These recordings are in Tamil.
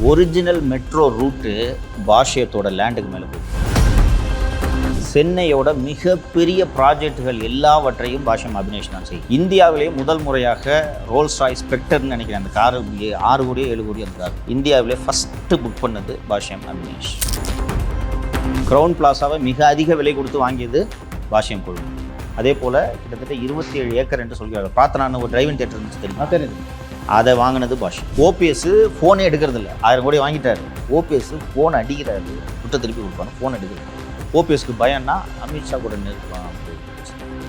ஒரிஜினல் மெட்ரோ ரூட்டு பாஷ்யத்தோட லேண்டுக்கு மேலே போகுது சென்னையோட மிகப்பெரிய ப்ராஜெக்ட்டுகள் எல்லாவற்றையும் பாஷ்யம் அபினேஷன் செய்யும். இந்தியாவிலேயே முதல் முறையாக ரோல்ஸ் ராய் ஸ்பெக்டர்னு நினைக்கிறேன். அந்த கார் ஆறு கோடியோ ஏழு கோடியோ அந்த கார். இந்தியாவிலே ஃபஸ்ட்டு புக் பண்ணது பாஷ்யம் அபினேஷ் க்ரௌன் பிளாசாவை மிக அதிக விலை கொடுத்து வாங்கியது பாஷ்யம் குழு. அதே போல் கிட்டத்தட்ட இருபத்தி ஏழு ஏக்கர் என்று சொல்கிறார்கள். பிரார்த்தனான்னு ஒரு டிரைவிங் தேட்டர் இருந்துச்சு தெரியுமா? தெரியுது. அதை வாங்கினது பாஷ் ஓபிஎஸ் ஃபோனே எடுக்கிறது இல்லை ஆயிரம் கோடி வாங்கிட்டாரு. ஓபிஎஸ் ஃபோன் அடிக்கிறாரு. விட்டு திருப்பி கொடுப்பாங்க. ஃபோன் எடுக்கிறது ஓபிஎஸ்க்கு பயம்னா அமித்ஷா கூட நிற்கலாம்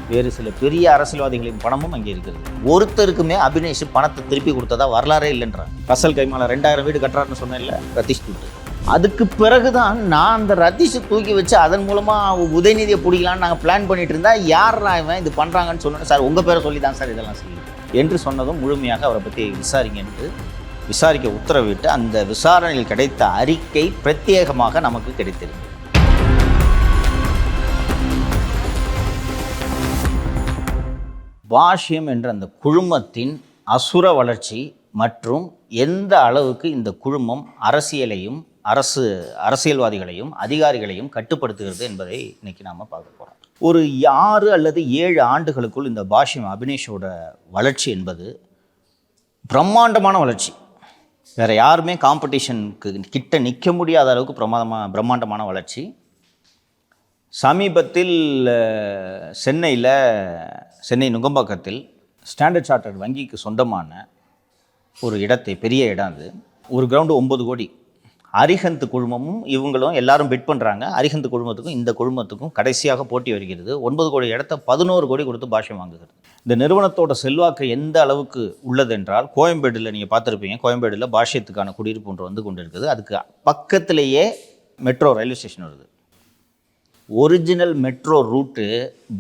வேறு சில பெரிய அரசியல்வாதிகளின் பணமும் அங்கே இருக்கிறது. ஒருத்தருக்குமே அபினேஷ் பணத்தை திருப்பி கொடுத்ததா வரலாறே இல்லைன்றான் ரசல் கைமால ரெண்டாயிரம் வீடு கட்டுறாருன்னு சொன்னேன்ல ரதீஷ் தூட்டு அதுக்கு பிறகுதான் நான் அந்த ரத்தீஷை தூக்கி வச்சு அதன் மூலமாக உதயநிதியை பிடிக்கலான்னு நாங்கள் பிளான் பண்ணிட்டு இருந்தா யார் இவன் இது பண்ணுறாங்கன்னு சொன்னேன் சார் உங்கள் பேரை சொல்லி தான் சார் இதெல்லாம் செய்யும் என்று சொன்னதும் முழுமையாக அவரை பற்றி விசாரிங்க என்று விசாரிக்க உத்தரவிட்டு அந்த விசாரணையில் கிடைத்த அறிக்கை பிரத்யேகமாக நமக்கு கிடைத்திருக்கு. பாஷ்யம் என்ற அந்த குழுமத்தின் அசுர வளர்ச்சி மற்றும் எந்த அளவுக்கு இந்த குழுமம் அரசியலையும் அரசு அரசியல்வாதிகளையும் அதிகாரிகளையும் கட்டுப்படுத்துகிறது என்பதை இன்னைக்கு நாம் பார்க்க போகிறோம் ஒரு ஆறு அல்லது ஏழு ஆண்டுகளுக்குள் இந்த பாஷ்யம் அபினேஷோட வளர்ச்சி என்பது பிரம்மாண்டமான வளர்ச்சி. வேறு யாருமே காம்படிஷனுக்கு கிட்ட நிற்க முடியாத அளவுக்கு பிரமாதமாக பிரம்மாண்டமான வளர்ச்சி. சமீபத்தில் சென்னையில் சென்னை நுங்கம்பாக்கத்தில் ஸ்டாண்டர்ட் சார்ட்டர்ட் வங்கிக்கு சொந்தமான ஒரு இடத்தை பெரிய இடம் அது. ஒரு கிரவுண்டு ஒம்பது கோடி. அரிஹந்த் குழுமமும் இவங்களும் எல்லாரும் பிட் பண்ணுறாங்க அரிஹந்த் குழுமத்துக்கும் இந்த குழுமத்துக்கும் கடைசியாக போட்டி வருகிறது. ஒன்பது கோடி இடத்த பதினோரு கோடி கொடுத்து பாஷ்யம் வாங்குகிறது. இந்த நிறுவனத்தோட செல்வாக்கு எந்த அளவுக்கு உள்ளது என்றால் கோயம்பேடில் நீங்கள் பார்த்துருப்பீங்க. கோயம்பேடில் பாஷ்யத்துக்கான குடியிருப்பு ஒன்று வந்து கொண்டு இருக்குது அதுக்கு பக்கத்திலேயே மெட்ரோ ரயில்வே ஸ்டேஷன் வருது. ஒரிஜினல் மெட்ரோ ரூட்டு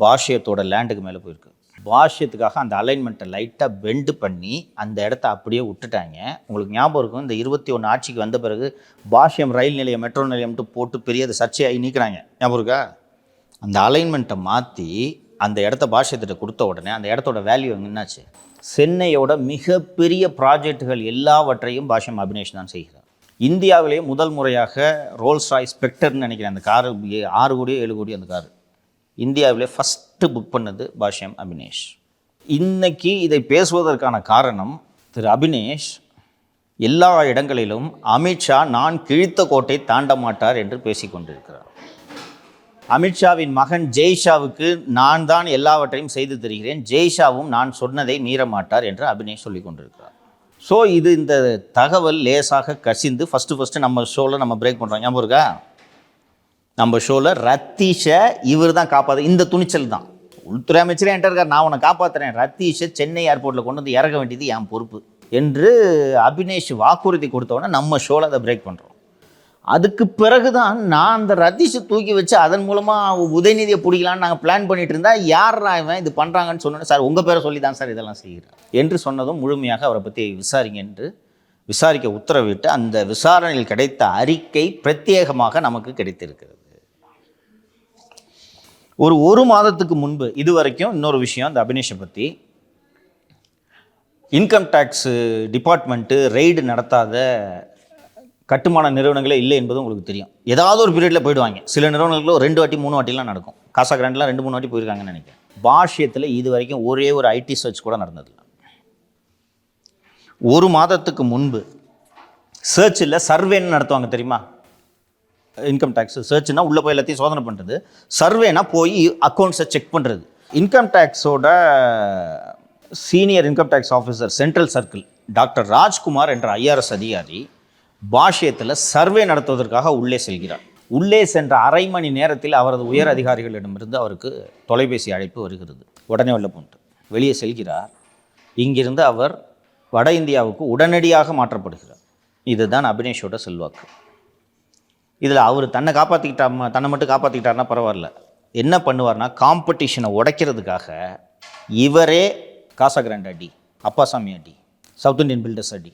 பாஷ்யத்தோட லேண்டுக்கு மேலே போயிருக்கு. பாஷ்யத்துக்காக அந்த அலைன்மெண்ட்டை லைட்டாக பெண்டு பண்ணி அந்த இடத்த அப்படியே விட்டுட்டாங்க. உங்களுக்கு ஞாபகம் இருக்கும் இந்த இருபத்தி ஒன்று ஆட்சிக்கு வந்த பிறகு பாஷ்யம் ரயில் நிலையம் மெட்ரோ நிலையம்ட்டு போட்டு பெரிய அதை சர்ச்சையாகி நீக்கிறாங்க ஞாபகம் இருக்கா? அந்த அலைன்மெண்ட்டை மாற்றி அந்த இடத்த பாஷ்யத்திட்ட கொடுத்த உடனே அந்த இடத்தோட வேல்யூ என்னாச்சு சென்னையோட மிகப்பெரிய ப்ராஜெக்ட்டுகள் எல்லாவற்றையும் பாஷ்யம் அபினேஷ் தான் செய்கிறார். இந்தியாவிலேயே முதல் முறையாக ரோல்ஸ் ராய் ஸ்பெக்டர்னு நினைக்கிறேன் அந்த கார் ஆறு கோடியோ ஏழு கோடியோ அந்த காரு. இந்தியாவிலே ஃபஸ்ட்டு புக் பண்ணது பாஷ்யம் அபினேஷ். இன்னைக்கு இதை பேசுவதற்கான காரணம் திரு அபினேஷ் எல்லா இடங்களிலும் அமித்ஷா நான் கிழித்த கோட்டை தாண்ட மாட்டார் என்று பேசிக்கொண்டிருக்கிறார் அமித்ஷாவின் மகன் ஜெய்ஷாவுக்கு நான் தான் எல்லாவற்றையும் செய்து தருகிறேன் ஜெய்ஷாவும் நான் சொன்னதை மீற மாட்டார் என்று அபினேஷ் சொல்லிக் கொண்டிருக்கிறார். ஸோ இது இந்த தகவல் லேசாக கசிந்து ஃபஸ்ட்டு ஃபஸ்ட்டு நம்ம ஷோவில் நம்ம பிரேக் பண்ணுறோம் ஞாபகம் இருக்கா? நம்ம ஷோவில் ரத்தீஷை இவர் தான் காப்பாற்று இந்த துணிச்சல் தான். உள்துறை அமைச்சரே என்கிட்ட இருக்கார் நான் உன்னை காப்பாற்றுறேன் ரத்தீஷை சென்னை ஏர்போர்ட்டில் கொண்டு வந்து இறக்க வேண்டியது என் பொறுப்பு என்று அபினேஷ் வாக்குறுதி கொடுத்தோன்னே நம்ம ஷோவில் அதை பிரேக் பண்ணுறோம் அதுக்கு பிறகு தான் நான் அந்த ரத்தீஷை தூக்கி வச்சு அதன் மூலமாக உதயநிதியை பிடிக்கலான்னு நாங்கள் பிளான் பண்ணிட்டு இருந்தால் யார் இவன் இது பண்ணுறாங்கன்னு சொன்னோன்னே சார் உங்கள் பேரை சொல்லி தான் சார் இதெல்லாம் செய்கிறேன் என்று சொன்னதும் முழுமையாக அவரை பற்றி விசாரிங்க என்று விசாரிக்க உத்தரவிட்டு அந்த விசாரணையில் கிடைத்த அறிக்கை பிரத்யேகமாக நமக்கு கிடைத்திருக்கிறது. ஒரு ஒரு மாதத்துக்கு முன்பு இது வரைக்கும் இன்னொரு விஷயம் இந்த அபினேஷை பற்றி இன்கம் டேக்ஸு டிபார்ட்மெண்ட்டு ரெய்டு நடத்தாத கட்டுமான நிறுவனங்களே இல்லை என்பது உங்களுக்கு தெரியும். ஏதாவது ஒரு பீரியடில் போயிடுவாங்க. சில நிறுவனங்களும் ரெண்டு வாட்டி மூணு வாட்டிலாம் நடக்கும். காசா கிராண்ட்லாம் ரெண்டு மூணு வாட்டி போயிருக்காங்கன்னு நினைக்கிறேன். பாஷ்யத்தில் இது வரைக்கும் ஒரே ஒரு ஐடி சர்ச் கூட நடந்ததில்ல ஒரு மாதத்துக்கு முன்பு சர்ச்சில் சர்வேன்னு நடத்துவாங்க தெரியுமா? இன்கம் டேக்ஸ் சர்ச்னா உள்ளே போய் எல்லாத்தையும் சோதனை பண்ணுறது சர்வேனா போய் அக்கௌண்ட்ஸை செக் பண்ணுறது income டேக்ஸோட senior income tax officer central circle doctor Rajkumar என்ற ஐஆர்எஸ் அதிகாரி பாஷ்யத்தில் சர்வே நடத்துவதற்காக உள்ளே செல்கிறார். உள்ளே சென்ற அரை மணி நேரத்தில் அவரது உயர் அதிகாரிகளிடமிருந்து அவருக்கு தொலைபேசி அழைப்பு வருகிறது. உடனே உள்ள போன்ட்டு வெளியே செல்கிறார். இங்கிருந்து அவர் வட இந்தியாவுக்கு உடனடியாக மாற்றப்படுகிறார். இதுதான் அபினேஷோட செல்வாக்கு. இதில் அவர் தன்னை காப்பாற்றிக்கிட்டா தன்னை மட்டும் காப்பாற்றிக்கிட்டாருன்னா பரவாயில்ல. என்ன பண்ணுவார்னா காம்படிஷனை உடைக்கிறதுக்காக இவரே காசா கிராண்ட் அடி அப்பாசாமி அடி சவுத் இந்தியன் பில்டர்ஸ் அடி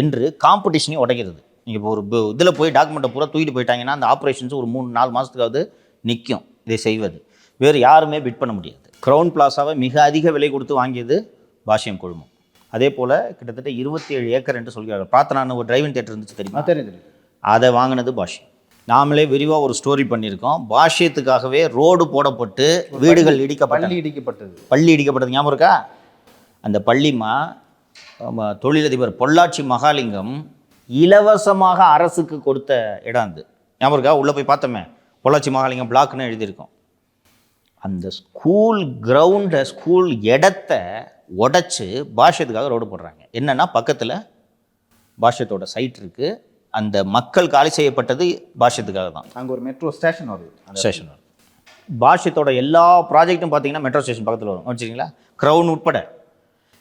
என்று காம்படிஷனையும் உடைக்கிறது. நீங்கள் இப்போ ஒரு இதில் போய் டாக்குமெண்ட்டை பூரா தூக்கிட்டு போயிட்டாங்கன்னா அந்த ஆப்ரேஷன்ஸ் ஒரு மூணு நாலு மாதத்துக்காவது நிற்கும். இதை செய்வது. வேறு யாருமே பிட் பண்ண முடியாது. க்ரௌன் பிளாசாவை மிக அதிக விலை கொடுத்து வாங்கியது பாஷ்யம் குழுமம் அதே போல் கிட்டத்தட்ட இருபத்தி ஏழு ஏக்கர் என்று சொல்கிறார்கள். பிரார்த்தனான்னு ஒரு டிரைவிங் தேட்டர் இருந்துச்சு தெரியுமா? தெரியும் தெரியும் அதை வாங்கினது பாஷ்யம். நாமளே விரிவாக ஒரு ஸ்டோரி பண்ணியிருக்கோம். பாஷ்யத்துக்காகவே ரோடு போடப்பட்டு வீடுகள் இடிக்கப்பட்ட பள்ளி இடிக்கப்பட்டது. பள்ளி இடிக்கப்பட்டது ஞாபகம் இருக்கா? அந்த பள்ளிமா தொழிலதிபர் பொள்ளாச்சி மகாலிங்கம் இலவசமாக அரசுக்கு கொடுத்த இடம் அது. ஞாபகம் இருக்கா? உள்ளே போய் பார்த்தோமே. பொள்ளாச்சி மகாலிங்கம் பிளாக்னு எழுதியிருக்கோம். அந்த ஸ்கூல் கிரவுண்டை ஸ்கூல் இடத்த உடைச்சு பாஷ்யத்துக்காக ரோடு போடுறாங்க. என்னன்னா பக்கத்தில் பாஷ்யத்தோட சைட் இருக்குது அந்த மக்கள் காலி செய்யப்பட்டது பாஷ்யத்துக்காக தான். அங்க ஒரு மெட்ரோ ஸ்டேஷன் வருது ஸ்டேஷன் வரும். பாஷ்யத்தோட எல்லா ப்ராஜெக்ட்டும் பார்த்தீங்கன்னா மெட்ரோ ஸ்டேஷன் பக்கத்தில் வரும். வச்சுருங்களா க்ரௌன் உட்பட.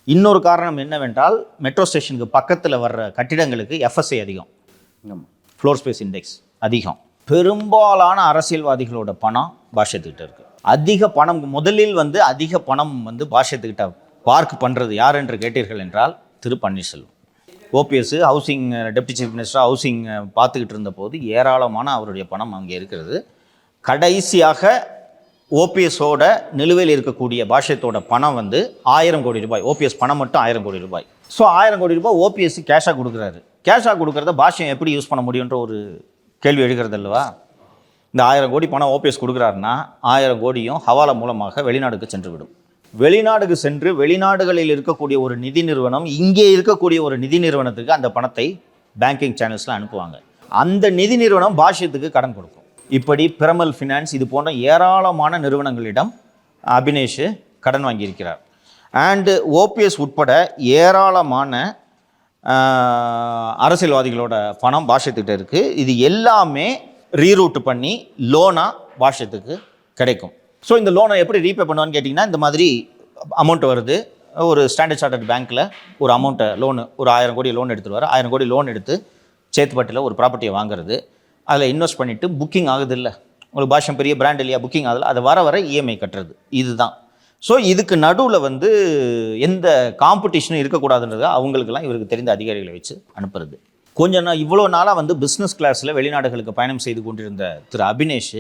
இன்னொரு காரணம் என்னவென்றால் மெட்ரோ ஸ்டேஷனுக்கு பக்கத்தில் வர்ற கட்டிடங்களுக்கு எஃப்எஸ்ஐ அதிகம். ஃப்ளோர் ஸ்பேஸ் இண்டெக்ஸ் அதிகம். பெரும்பாலான அரசியல்வாதிகளோட பணம் பாஷ்யத்துக்கிட்ட இருக்குது அதிக பணம் முதலில் வந்து அதிக பணம் வந்து பாஷ்யத்துக்கிட்ட பார்க் பண்ணுறது யார் என்று கேட்டீர்கள் என்றால் Thiru Panneerselvam. OPS housing deputy chief minister housing பார்த்துக்கிட்டு இருந்தபோது ஏராளமான அவருடைய பணம் அங்கே இருக்கிறது. கடைசியாக ஓபிஎஸோட நிலுவையில் இருக்கக்கூடிய பாஷ்யத்தோட பணம் வந்து ஆயிரம் கோடி ரூபாய். ஓபிஎஸ் பணம் மட்டும் ஆயிரம் கோடி ரூபாய். ஸோ ஆயிரம் கோடி ரூபாய் ஓபிஎஸ் கேஷாக கொடுக்குறாரு. கேஷாக கொடுக்குறத பாஷ்யம் எப்படி யூஸ் பண்ண முடியுன்ற ஒரு கேள்வி எழுகிறது அல்லவா? இந்த ஆயிரம் கோடி பணம் ஓபிஎஸ் கொடுக்குறாருன்னா ஆயிரம் கோடியும் ஹவாலா மூலமாக வெளிநாடுக்கு சென்று விடும் வெளிநாடுக்கு சென்று வெளிநாடுகளில் இருக்கக்கூடிய ஒரு நிதி நிறுவனம் இங்கே இருக்கக்கூடிய ஒரு நிதி நிறுவனத்துக்கு அந்த பணத்தை பேங்கிங் சேனல்ஸில் அனுப்புவாங்க. அந்த நிதி நிறுவனம் பாஷ்யத்துக்கு கடன் கொடுக்கும். இப்படி பிரமல் ஃபினான்ஸ் இது போன்ற ஏராளமான நிறுவனங்களிடம் அபினேஷ் கடன் வாங்கியிருக்கிறார். அண்டு ஓபிஎஸ் உட்பட ஏராளமான அரசியல்வாதிகளோட பணம் பாஷ்யத்துக்கிட்ட இருக்குது இது எல்லாமே ரீரூட் பண்ணி லோனாக பாஷ்யத்துக்கு கிடைக்கும். ஸோ இந்த லோனை எப்படி ரீபே பண்ணுவான்னு கேட்டிங்கன்னா இந்த மாதிரி அமௌண்ட் வருது. ஒரு ஸ்டாண்டர்ட் சார்ட்டர்ட் பேங்க்கில் ஒரு அமௌண்ட்டை லோனு ஒரு ஆயிரம் கோடி லோன் எடுத்துருவார். ஆயிரம் கோடி லோன் எடுத்து சேத்துப்பட்டில் ஒரு ப்ராப்பர்ட்டியை வாங்குறது. அதில் இன்வெஸ்ட் பண்ணிவிட்டு புக்கிங் ஆகுது இல்லை. உங்களுக்கு பாஷம் பெரிய பிராண்ட் இல்லையா புக்கிங் ஆகுதுல அதை வர வர இஎம்ஐ கட்டுறது. இதுதான். ஸோ இதுக்கு நடுவில் வந்து எந்த காம்படிஷனும் இருக்கக்கூடாதுன்றது அவங்களுக்கெல்லாம் இவருக்கு தெரிந்த அதிகாரிகளை வச்சு அனுப்புறது. கொஞ்ச நாள் இவ்வளோ நாளாக வந்து பிஸ்னஸ் கிளாஸில் வெளிநாடுகளுக்கு பயணம் செய்து கொண்டிருந்த திரு அபினேஷ்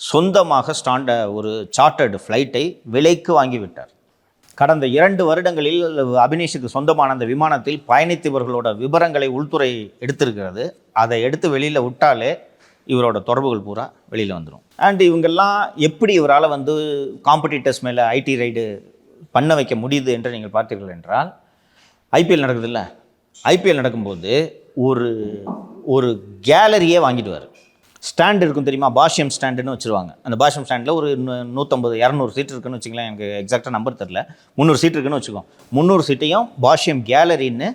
சொந்தமாக ஸ்டாண்ட ஒரு சார்ட்டர்டு ஃப்ளைட்டை விலைக்கு வாங்கி விட்டார் கடந்த இரண்டு வருடங்களில் அபினேஷுக்கு சொந்தமான அந்த விமானத்தில் பயணித்தவர்களோட விவரங்களை உள்துறை எடுத்திருக்கிறது. அதை எடுத்து வெளியில் விட்டாலே இவரோட தொடர்புகள் பூரா வெளியில் வந்துடும் அண்ட் இவங்கெல்லாம் எப்படி இவரால் வந்து காம்படிட்டர்ஸ் மேலே ஐடி ரைடு பண்ண வைக்க முடியுது என்று நீங்கள் பார்த்தீர்கள் என்றால் ஐபிஎல் நடக்குதுல்ல? ஐபிஎல் நடக்கும்போது ஒரு ஒரு கேலரியே வாங்கிடுவார். ஸ்டாண்ட் இருக்கும் தெரியுமா? பாஷ்யம் ஸ்டாண்டுன்னு வச்சுருவாங்க. அந்த பாஷ்யம் ஸ்டாண்டில் ஒரு நூற்றம்பது இரநூறு சீட் இருக்குன்னு வச்சுக்கலாம் எனக்கு எக்ஸாக்டாக நம்பர் தெரில முந்நூறு சீட் இருக்குன்னு வச்சுக்கோம் முந்நூறு சீட்டையும் பாஷ்யம் கேலரின்னு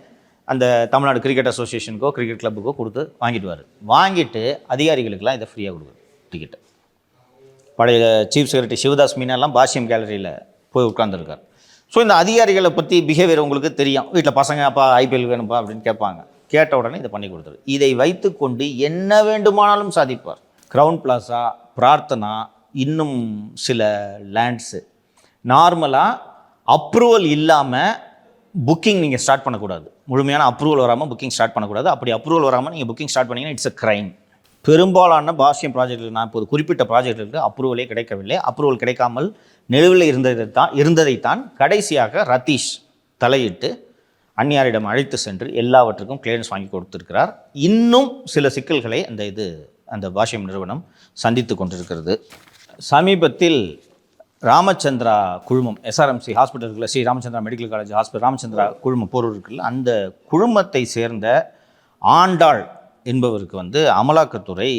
அந்த தமிழ்நாடு கிரிக்கெட் அசோசியேஷனுக்கோ கிரிக்கெட் கிளப்புக்கோ கொடுத்து வாங்கிடுவார். வாங்கிட்டு அதிகாரிகளுக்கெல்லாம் இதை ஃப்ரீயாக கொடுக்குறாரு டிக்கெட்டு பழைய சீஃப் செக்ரட்டரி சிவதாஸ் மீனாலாம் பாஷ்யம் கேலரியில் போய் உட்காந்துருக்கார் ஸோ இந்த அதிகாரிகளை பற்றி பிஹேவியர் உங்களுக்கு தெரியும். வீட்டில் பசங்க அப்பா ஐபிஎல் வேணும்ப்பா அப்படின்னு கேட்பாங்க. கேட்ட உடனே இதை பண்ணி கொடுத்தாரு. இதை வைத்துக்கொண்டு என்ன வேண்டுமானாலும் சாதிப்பார். க்ரௌண்ட் பிளாசா பிரார்த்தனா இன்னும் சில லேண்ட்ஸு நார்மலாக அப்ரூவல் இல்லாமல் புக்கிங் நீங்கள் ஸ்டார்ட் பண்ணக்கூடாது. முழுமையான அப்ரூவல் வராமல் புக்கிங் ஸ்டார்ட் பண்ணக்கூடாது. அப்படி அப்ரூவல் வராமல் நீங்கள் புக்கிங் ஸ்டார்ட் பண்ணிங்கன்னா இட்ஸ் அ crime. பெரும்பாலான பாஷ்யம் ப்ராஜெக்ட்டில் நான் இப்போது குறிப்பிட்ட ப்ராஜெக்ட்டுக்கு அப்ரூவலே கிடைக்கவில்லை. அப்ரூவல் கிடைக்காமல் நிலுவில் இருந்ததை தான் இருந்ததைத்தான் கடைசியாக ரதீஷ் தலையிட்டு அந்நியாரிடம் அழைத்து சென்று எல்லாவற்றுக்கும் கிளியரன்ஸ் வாங்கி கொடுத்திருக்கிறார். இன்னும் சில சிக்கல்களை அந்த இது அந்த பாஷ்யம் நிறுவனம் சந்தித்து கொண்டிருக்கிறது. சமீபத்தில் ராமச்சந்திரா குழுமம் எஸ்ஆர்எம்சி ஹாஸ்பிட்டல் இருக்குல்ல Sri Ramachandra medical college hospital Ramachandra குழுமம் போர் இருக்குல்ல அந்த குழுமத்தை சேர்ந்த ஆண்டாள் என்பவருக்கு வந்து அமலாக்கத்துறை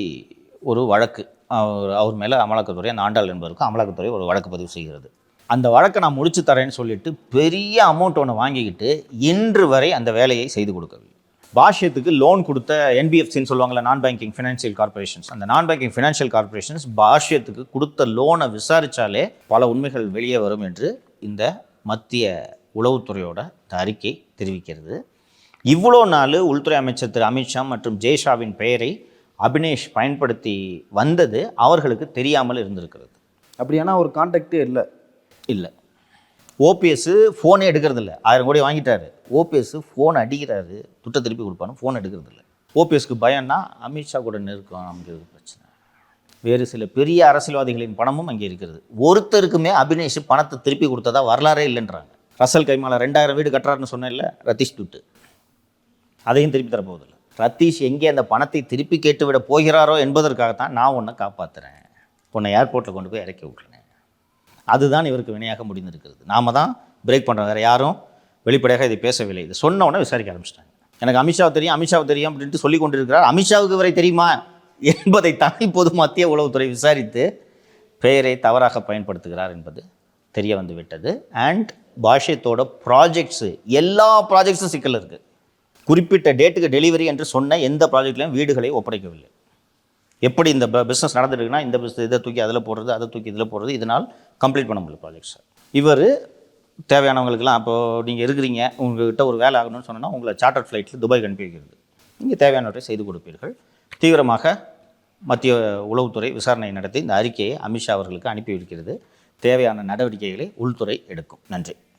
ஒரு வழக்கு. அவர் அவர் மேலே அமலாக்கத்துறை அந்த ஆண்டாள் என்பவருக்கு அமலாக்கத்துறை ஒரு வழக்கு பதிவு செய்கிறது. அந்த வழக்கை நான் முடிச்சு தரேன்னு சொல்லிட்டு பெரிய அமௌண்ட் ஒன்று வாங்கிக்கிட்டு இன்று வரை அந்த வேலையை செய்து கொடுக்கவில்லை. பாஷ்யத்துக்கு லோன் கொடுத்த என்பிஎஃப்சின்னு சொல்லுவாங்கள்ல நான் பேங்கிங் ஃபினான்ஷியல் கார்பரேஷன்ஸ் அந்த நான் பேங்கிங் ஃபினான்ஷியல் கார்பரேஷன்ஸ் பாஷ்யத்துக்கு கொடுத்த லோனை விசாரித்தாலே பல உண்மைகள் வெளியே வரும் என்று இந்த மத்திய உளவுத்துறையோட இந்த அறிக்கை தெரிவிக்கிறது. இவ்வளோ நாள் உள்துறை அமைச்சர் திரு அமித்ஷா மற்றும் ஜெய்ஷாவின் பெயரை அபினேஷ் பயன்படுத்தி வந்தது அவர்களுக்கு தெரியாமல் இருந்திருக்கிறது. அப்படியானா ஒரு கான்டாக்டே இல்லை. இல்லை. ஓபிஎஸ்ஸு ஃபோனே எடுக்கிறது இல்லை ஆயிரம் கோடி வாங்கிட்டாரு. ஓபிஎஸ்ஸு ஃபோன் அடிக்கிறாரு. துட்டை திருப்பி கொடுப்பானு ஃபோன் எடுக்கிறது இல்லை ஓபிஎஸ்க்கு பயம்னா அமித்ஷா கூட நெருக்கம் அப்படிங்கிறது பிரச்சனை. வேறு சில பெரிய அரசியல்வாதிகளின் பணமும் அங்கே இருக்கிறது. ஒருத்தருக்குமே அபினேஷ் பணத்தை திருப்பி கொடுத்ததா வரலாறே இல்லைன்றாங்க. ரசல் கைமால ரெண்டாயிரம் வீடு கட்டுறாருன்னு சொன்னேன்ல ரத்தீஷ் துட்டு. அதையும் திருப்பி தரப்போவதில்லை ரத்தீஷ் எங்கே அந்த பணத்தை திருப்பி கேட்டு விட போகிறாரோ என்பதற்காகத்தான் நான் உன்னை காப்பாற்றுறேன் உன்னை ஏர்போர்ட்டில் கொண்டு போய் இறக்கி விட்றேன் அதுதான் இவருக்கு வினையாக முடிந்திருக்கிறது. நாம தான் பிரேக் பண்ணுறோம் வேறு யாரும் வெளிப்படையாக இதை பேசவில்லை. இது சொன்ன உடனே விசாரிக்க ஆரம்பிச்சிட்டாங்க. எனக்கு அமித்ஷாவை தெரியும் அமித்ஷாவை தெரியும் அப்படின்ட்டு சொல்லி கொண்டிருக்கிறார். அமித்ஷாவுக்கு இவரை தெரியுமா என்பதை தான் இப்போது மத்திய உளவுத்துறை விசாரித்து பெயரை தவறாக பயன்படுத்துகிறார் என்பது தெரிய வந்து விட்டது. அண்ட் பாஷ்யத்தோட ப்ராஜெக்ட்ஸு எல்லா ப்ராஜெக்ட்ஸும் சிக்கல் இருக்குது குறிப்பிட்ட டேட்டுக்கு டெலிவரி என்று சொன்ன எந்த ப்ராஜெக்ட்லையும் வீடுகளை ஒப்படைக்கவில்லை. எப்படி இந்த பிஸ்னஸ் நடந்துருக்குன்னா இந்த பிஸ்னஸ் இதை தூக்கி அதில் போடுறது அதை தூக்கி இதில் போடுறது இதனால் கம்ப்ளீட் பண்ண முடியல ப்ராஜெக்ட் சார் இவர் தேவையானவங்களுக்கெல்லாம் அப்போது நீங்கள் இருக்கிறீங்க உங்கள்கிட்ட ஒரு வேலை ஆகணும்னு சொன்னால் உங்களை சார்ட்டர் ஃப்ளைட்டில் துபாய்க்கு அனுப்பி வைக்கிறது. நீங்கள் தேவையானவற்றை செய்து கொடுப்பீர்கள். தீவிரமாக மத்திய உளவுத்துறை விசாரணை நடத்தி இந்த அறிக்கையை அமித்ஷா அவர்களுக்கு அனுப்பி வைக்கிறது. தேவையான நடவடிக்கைகளை உள்துறை எடுக்கும். நன்றி.